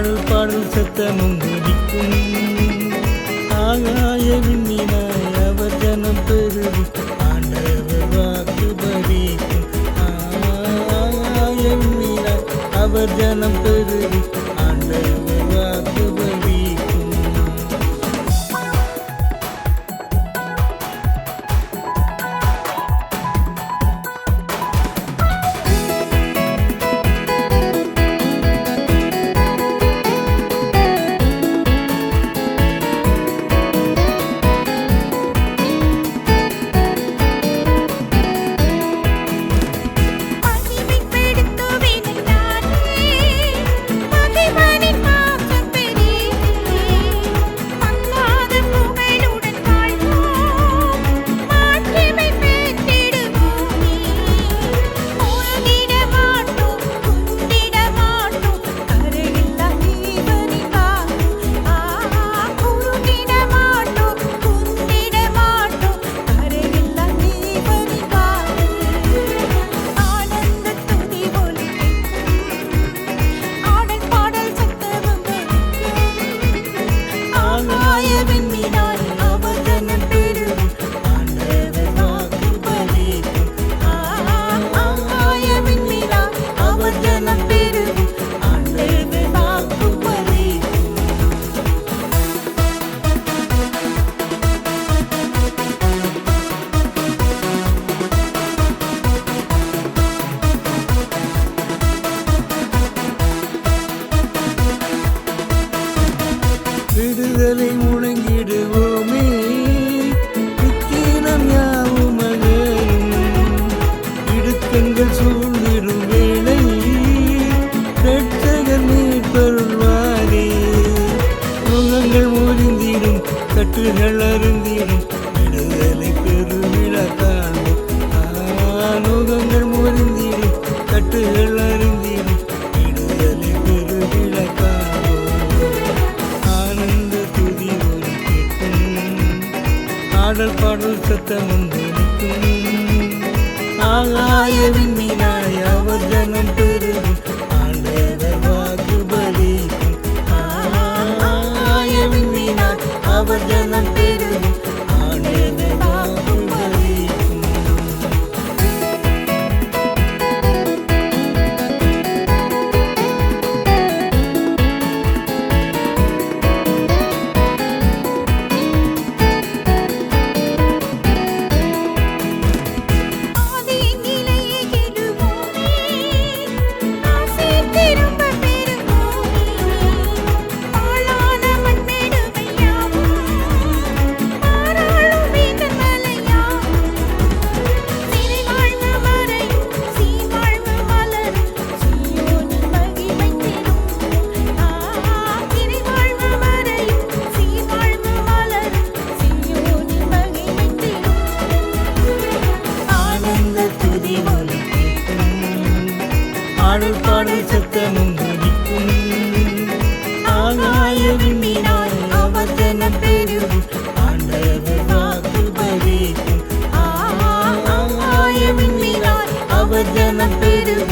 சத்தமும் ஒலிக்கும். ஆகாய விண்ணினாய் அவர் ஜனம் பெருகும். ஆண்டவர் வாக்கு பலிக்கும் ஆகாய விண்ணினாய் அவர் ஜனம் பெருகும் முகங்கள் முறிந்திடும் கட்டுகள் அருந்திடும் விடுதலை பெருவிழா காண்போம் ஆனுகங்கள் முறிந்திடும் கட்டுகள் அருந்திடும் விடுதலை பெருவிழா காண்போம் ஆனந்த துதி ஒலி கேட்கும் ஆடல் பாடல் சத்தமும் ஒலிக்கும் ஆகாய விண்ணினாய் அவர் ஜனம் ആണ് സത്യമും ധരിക്കും ആകായ വിണ്ണിനാൽ അവസനം പെരുകും ആണ്ടത് വാക്കു ഭരിക്കും ആകായ വിണ്ണിനാൽ അവസനം പെരുകും.